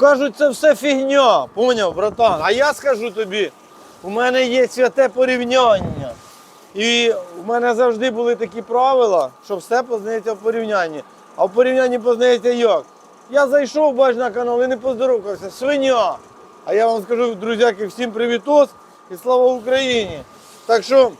кажуть, це все фігня. Поняв, братан? А я скажу тобі, у мене є святе порівняння. І у мене завжди були такі правила, що все познається в порівнянні. А в порівнянні познається як? Я зайшов, бач на канал і не поздоровкався. Свиня. А я вам скажу, друзяки, всім привітос і слава Україні. Так що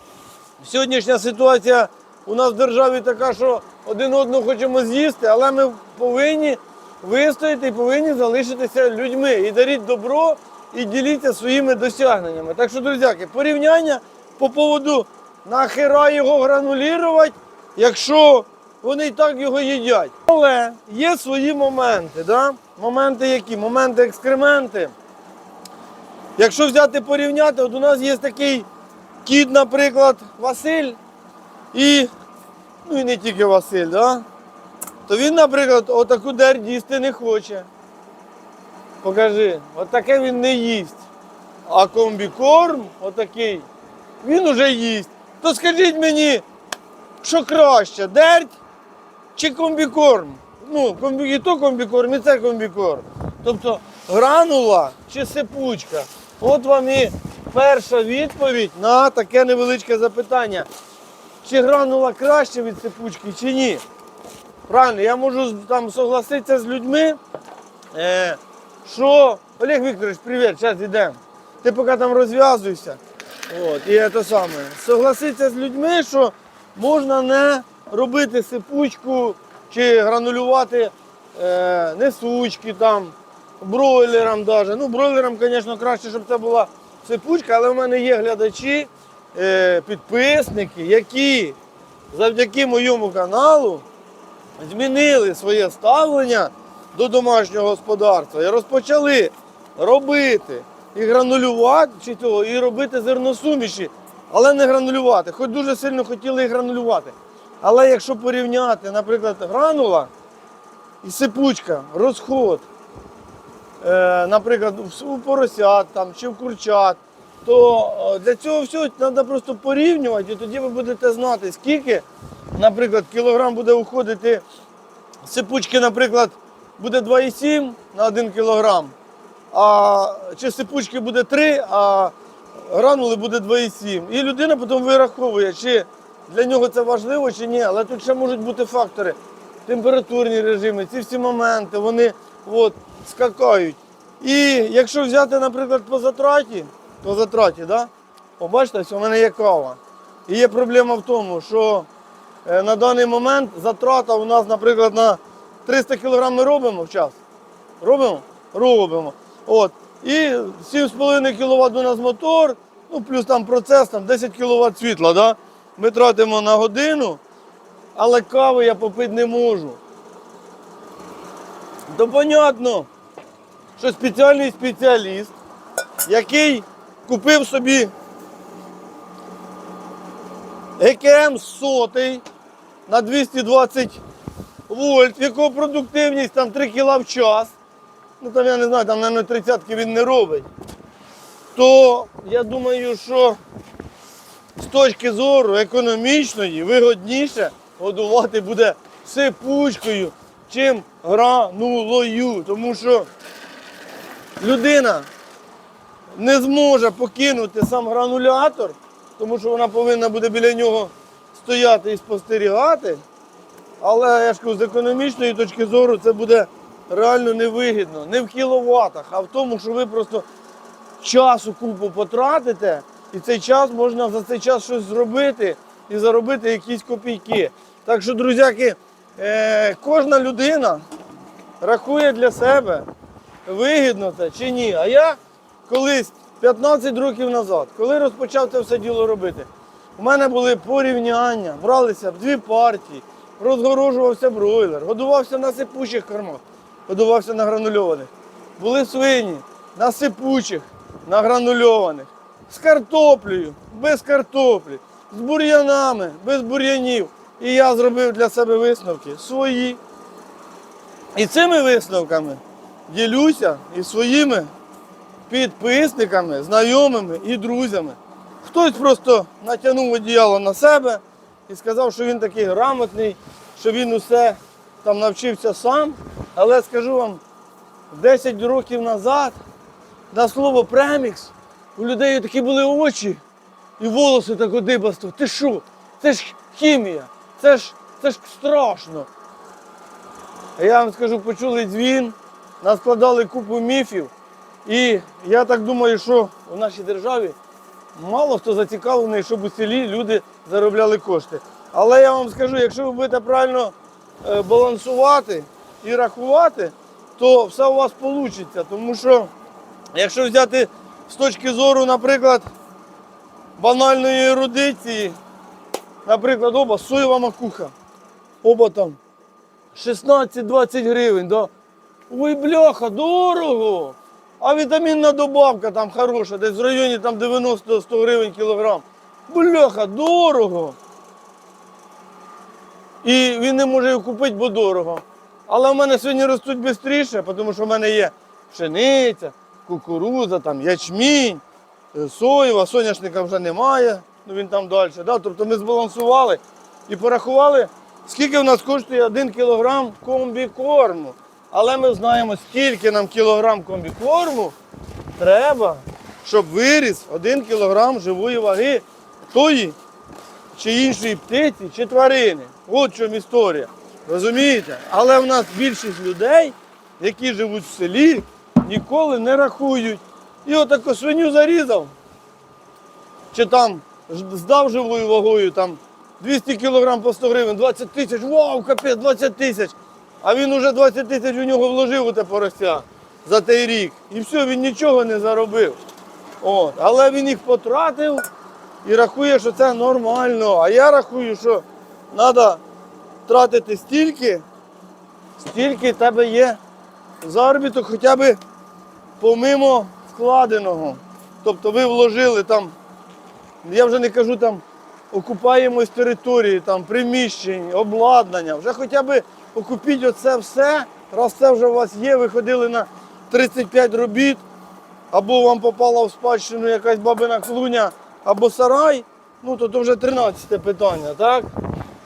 сьогоднішня ситуація у нас в державі така, що один одного хочемо з'їсти, але ми повинні вистояти і повинні залишитися людьми. І даріть добро, і діліться своїми досягненнями. Так що, друзяки, порівняння по поводу нахера його гранулірувати, якщо вони і так його їдять. Але є свої моменти. Да? Моменти які? Моменти екскременти. Якщо взяти порівняти, от у нас є такий кіт, наприклад, Василь, і, ну і не тільки Василь, да? То він, наприклад, отаку дерть їсти не хоче. Покажи, отаке він не їсть. А комбікорм, отакий, він уже їсть. То скажіть мені, що краще, дерть чи комбікорм? Ну, комбі... і то комбікорм, і це комбікорм. Тобто гранула чи сипучка. От вам і перша відповідь на таке невеличке запитання. Чи гранула краще від сипучки, чи ні? Правильно, я можу там согласитися з людьми, е, що Олег Вікторович, привіт, зараз йдемо. Ти поки там розв'язуйся. От, і це саме. Согласитися з людьми, що можна не робити сипучку чи гранулювати е, несучки там, бройлерам даже. Ну, бройлерам, звісно, краще, щоб це була сипучка, але в мене є глядачі, е, підписники, які завдяки моєму каналу змінили своє ставлення до домашнього господарства і розпочали робити і гранулювати і робити зерносуміші, але не гранулювати. Хоч дуже сильно хотіли і гранулювати. Але якщо порівняти, наприклад, гранула і сипучка, розход, е, наприклад, у поросят там, чи в курчат, то е, для цього всього треба просто порівнювати, і тоді ви будете знати, скільки, наприклад, кілограм буде уходити сипучки, наприклад, буде 2,7 на 1 кілограм, а чи сипучки буде 3, а гранули буде 2,7. І людина потім вираховує, чи для нього це важливо, чи ні. Але тут ще можуть бути фактори. Температурні режими, ці всі моменти, вони от, скакають. І якщо взяти, наприклад, по затраті, по затраті, да? побачите, ось у мене є кава. І є проблема в тому, що На даний момент затрата у нас, наприклад, на 300 кг ми робимо в час. Робимо? Робимо. От. І 7,5 кВт у нас мотор, ну плюс там процес, там 10 кВт світла. Да? Ми тратимо на годину, але кави я попити не можу. То понятно, що спеціальний спеціаліст, який купив собі ГКМ сотий на 220 вольт, в якого продуктивність там 3 кг в час. Ну там я не знаю, там, мабуть, 30 він не робить. То я думаю, що з точки зору економічної вигодніше годувати буде сипучкою, чим гранулою. Тому що людина не зможе покинути сам гранулятор, тому що вона повинна буде біля нього стояти і спостерігати. Але я ж кажу, з економічної точки зору це буде реально невигідно. Не в кіловатах, а в тому, що ви просто часу купу потратите, і цей час можна за цей час щось зробити і заробити якісь копійки. Так що, друзяки, е, кожна людина рахує для себе, вигідно це чи ні. А я колись 15 років назад, коли розпочав це все діло робити, у мене були порівняння, бралися в дві партії, розгорожувався бройлер, годувався на сипучих кормах, годувався на гранульованих. Були свині на сипучих, на гранульованих, з картоплею, без картоплі, з бур'янами, без бур'янів. І я зробив для себе висновки свої. І цими висновками ділюся із своїми підписниками, знайомими і друзями. Хтось просто натягнув одіяло на себе і сказав, що він такий грамотний, що він усе там навчився сам. Але скажу вам, 10 років назад на слово премікс у людей такі були очі і волоси так одибасто. Ти що? Це ж хімія, це ж, це ж страшно. А я вам скажу, почули дзвін, наскладали купу міфів. І я так думаю, що у нашій державі мало хто зацікавлений, щоб у селі люди заробляли кошти. Але я вам скажу, якщо ви будете правильно е, балансувати і рахувати, то все у вас вийде. Тому що, якщо взяти з точки зору, наприклад, банальної ерудиції, наприклад, оба соєва макуха, оба там 16-20 гривень. Да? Ой, бляха, дорого! А вітамінна добавка там хороша, десь в районі там 90-100 гривень кілограм. Бляха, дорого. І він не може його купити, бо дорого. Але в мене сьогодні ростуть швидше, тому що в мене є пшениця, кукурудза, там, ячмінь, е, соєва, соняшника вже немає, ну він там далі. Да? Тобто ми збалансували і порахували, скільки в нас коштує 1 кілограм комбікорму. Але ми знаємо, скільки нам кілограм комбікорму треба, щоб виріс 1 кілограм живої ваги тої чи іншої птиці, чи тварини. От в чому історія. Розумієте? Але в нас більшість людей, які живуть в селі, ніколи не рахують. І отаку свиню зарізав, чи там здав живою вагою там 200 кг по 100 гривень, 20 тисяч, вау, капець, 20 тисяч. А він уже 20 тисяч у нього вложив у те порося за той рік. І все, він нічого не заробив. От. Але він їх потратив і рахує, що це нормально. А я рахую, що треба тратити стільки, стільки тебе є заробіток хоча б помимо вкладеного. Тобто ви вложили там, я вже не кажу там окупаємось території, там, приміщень, обладнання. Вже хоча б окупіть оце все, раз це вже у вас є, ви ходили на 35 робіт, або вам попала в спадщину якась бабина клуня, або сарай, ну то, то вже 13 питання, так?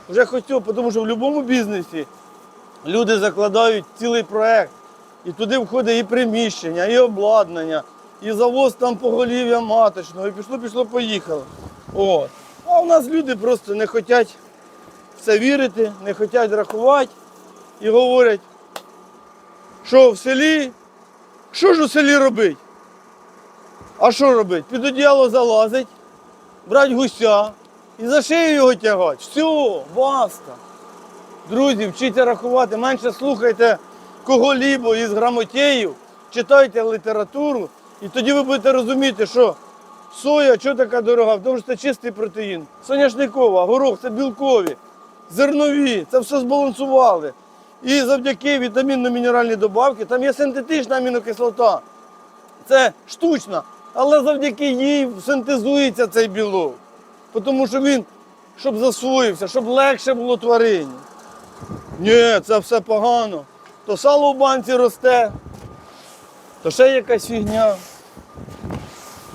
Вже хотів, тому що в будь-якому бізнесі люди закладають цілий проект. І туди входить і приміщення, і обладнання, і завоз там поголів'я маточного, і пішло, пішло, поїхало. От. А у нас люди просто не хочуть в це вірити, не хочуть рахувати і говорять, що в селі, що ж у селі робить? А що робить? Під одіяло залазить, брать гуся і за шию його тягать. Все, баста. Друзі, вчіться рахувати, менше слухайте кого-лібо із грамотєїв, читайте літературу, і тоді ви будете розуміти, що соя, що така дорога, тому що це чистий протеїн. Соняшникова, горох це білкові, зернові, це все збалансували. І завдяки вітамінно-мінеральній добавці там є синтетична амінокислота. Це штучна, але завдяки їй синтезується цей білок. Тому що він, щоб засвоївся, щоб легше було тваринні. Ні, це все погано. То сало в банці росте, то ще якась фігня.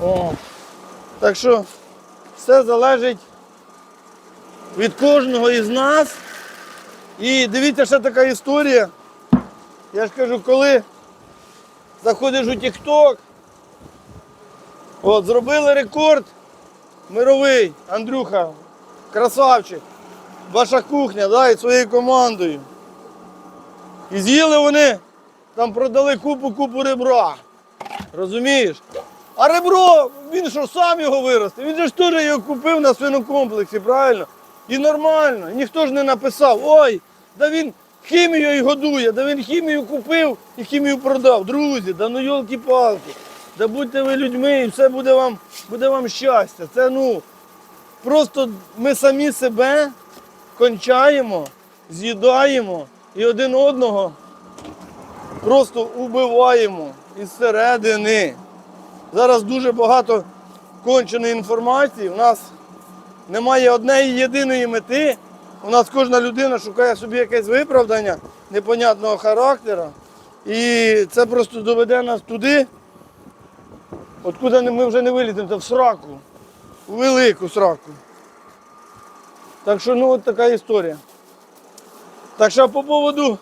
О. Так що все залежить від кожного із нас. І дивіться, ще така історія. Я ж кажу, коли заходиш у TikTok, от, зробили рекорд мировий, Андрюха, красавчик, ваша кухня, да, і своєю командою. І з'їли вони, там продали купу-купу ребра. Розумієш? А ребро, він що сам його виростив? Він же ж теж його купив на свинокомплексі, правильно? І нормально. І ніхто ж не написав, ой, да він хімією годує, да він хімію купив і хімію продав. Друзі, да ну йолки-палки, да будьте ви людьми і все буде вам, буде вам щастя. Це ну, просто ми самі себе кончаємо, з'їдаємо і один одного просто убиваємо із середини. Зараз дуже багато конченої інформації. У нас немає однієї єдиної мети. У нас кожна людина шукає собі якесь виправдання непонятного характеру. І це просто доведе нас туди, откуди ми вже не виліземо, це в сраку, у велику сраку. Так що ну от така історія. Так що по поводу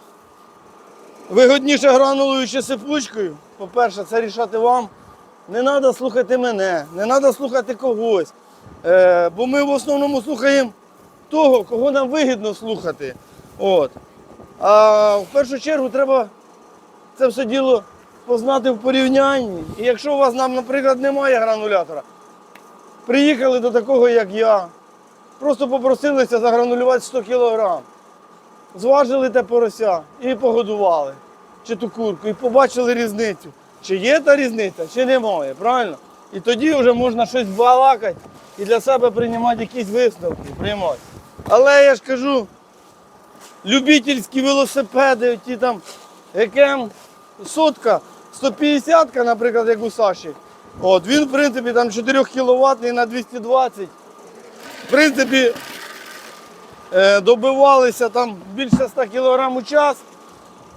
вигодніше гранулою чи сипучкою, по-перше, це рішати вам. Не треба слухати мене, не треба слухати когось. Е, бо ми в основному слухаємо того, кого нам вигідно слухати. От. А в першу чергу треба це все діло познати в порівнянні. І якщо у вас, нам, наприклад, немає гранулятора, приїхали до такого, як я, просто попросилися загранулювати 100 кілограм зважили те порося і погодували, чи ту курку, і побачили різницю. Чи є та різниця, чи немає, правильно? І тоді вже можна щось балакати і для себе приймати якісь висновки. Приймати. Але я ж кажу, любительські велосипеди, ті там, яким сотка, 150, наприклад, як у Саші. От, він, в принципі, там 4 кВт на 220. В принципі, е, добивалися там більше 100 кг у час,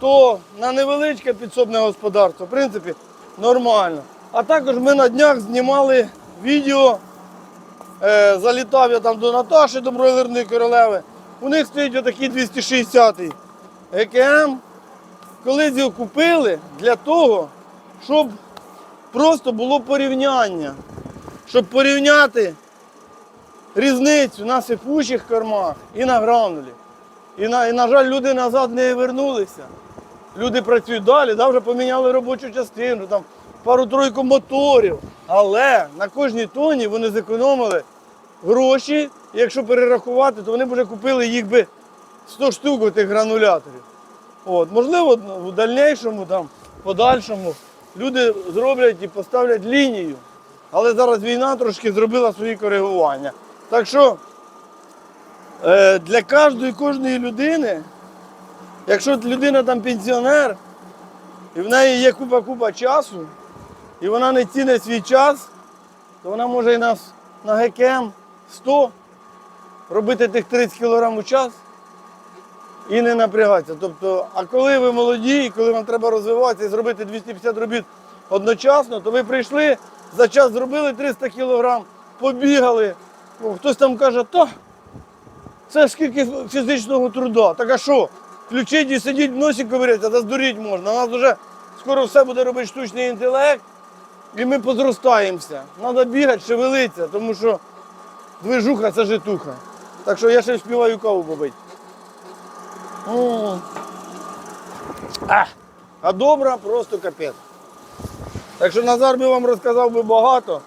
то на невеличке підсобне господарство, в принципі, нормально. А також ми на днях знімали відео, е, залітав я там до Наташі, до бройлерної королеви. У них стоїть отакий 260-й ЕКМ. Колись його купили для того, щоб просто було порівняння. Щоб порівняти різницю на сипучих кормах і на гранулі. І на, і, на жаль, люди назад не вернулися. Люди працюють далі, да, вже поміняли робочу частину, там пару-тройку моторів. Але на кожній тоні вони зекономили гроші. І якщо перерахувати, то вони б вже купили їх би 100 штук тих грануляторів. От, можливо, в дальнішому, там, подальшому люди зроблять і поставлять лінію. Але зараз війна трошки зробила свої коригування. Так що е, для кожної кожної людини, якщо людина там пенсіонер, і в неї є купа-купа часу, і вона не цінить свій час, то вона може і на, на ГКМ 100 робити тих 30 кг у час і не напрягатися. Тобто, а коли ви молоді, і коли вам треба розвиватися і зробити 250 робіт одночасно, то ви прийшли, за час зробили 300 кг, побігали. Хтось там каже, то це скільки фізичного труда. Так а що? Включіть і сидіть в носі ковиряться, та здуріть можна. У нас вже скоро все буде робити штучний інтелект, і ми позростаємося. Треба бігати, шевелитися, тому що движуха це житуха. Так що я ще співаю каву побити. А, а добра просто капець. Так що Назар би вам розказав би багато.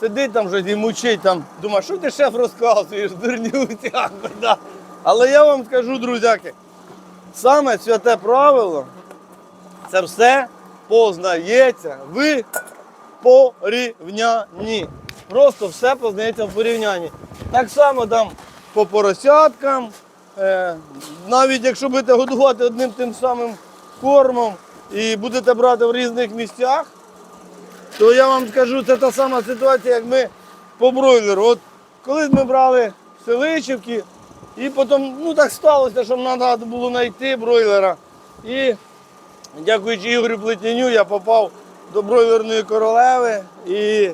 Сидить там вже і мучить, там, думає, що ти шеф розказуєш, дурнютя. Да. Але я вам скажу, друзяки, саме святе правило це все познається в порівнянні. Просто все познається в порівнянні. Так само там по поросяткам, е, навіть якщо будете годувати одним тим самим кормом і будете брати в різних місцях, то я вам скажу, це та сама ситуація, як ми по бройлеру. От колись ми брали селичівки, і потім ну так сталося, що треба було знайти бройлера. І дякуючи Ігорю Плетеню, я попав до бройлерної королеви. І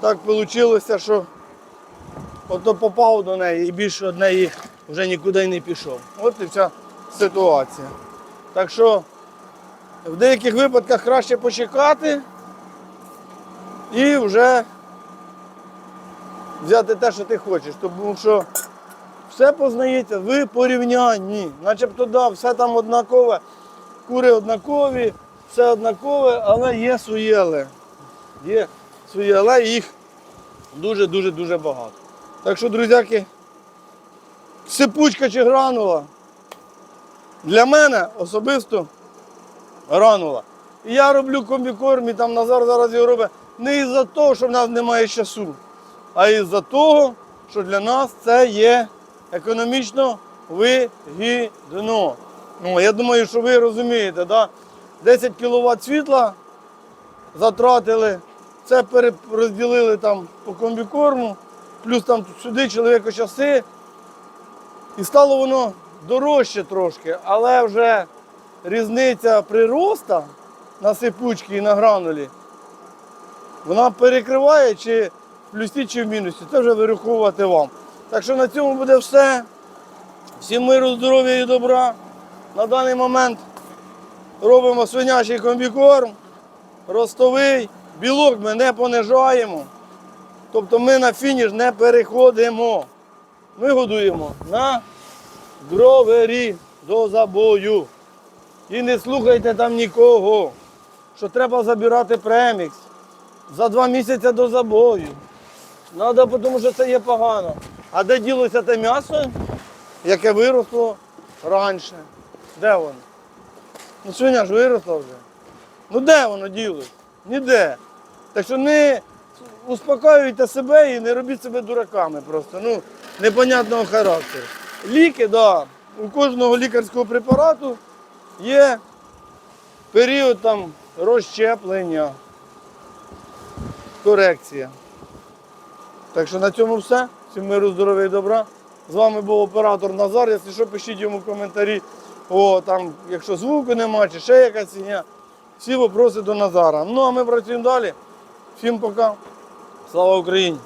так вийшло, що ото попав до неї і більше від неї вже нікуди не пішов. От і вся ситуація. Так що в деяких випадках краще почекати і вже взяти те, що ти хочеш. Тому що все познається в порівнянні. Начебто да, все там однакове, кури однакові, все однакове, але є але. Є свої але, їх дуже-дуже дуже багато. Так що, друзяки, сипучка чи гранула для мене особисто гранула. І я роблю комбікорм, і там Назар зараз його робить не із-за того, що в нас немає часу, а із-за того, що для нас це є економічно вигідно. Ну, я думаю, що ви розумієте, да? 10 кВт світла затратили, це пере- розділили там по комбікорму, плюс там сюди чоловікочаси. І стало воно дорожче трошки, але вже різниця прироста на сипучці і на гранулі, вона перекриває чи в плюсі, чи в мінусі. Це вже вираховувати вам. Так що на цьому буде все. Всім миру, здоров'я і добра. На даний момент робимо свинячий комбікорм, ростовий, білок ми не понижаємо. Тобто ми на фініш не переходимо. Ми годуємо на дровері до забою. І не слухайте там нікого, що треба забирати премікс за два місяці до забою. Треба, тому що це є погано. А де ділося те м'ясо, яке виросло раніше? Де воно? Ну свиня ж виросла вже. Ну де воно ділось? Ніде. Так що не успокоюйте себе і не робіть себе дураками просто. Ну, непонятного характеру. Ліки, да. У кожного лікарського препарату є період там розщеплення, корекція. Так що на цьому все. Всім миру, здоров'я і добра. З вами був оператор Назар. Якщо що, пишіть йому коментарі. О, там, якщо звуку нема, чи ще якась сіня. Всі вопроси до Назара. Ну а ми працюємо далі. Всім пока. Слава Україні!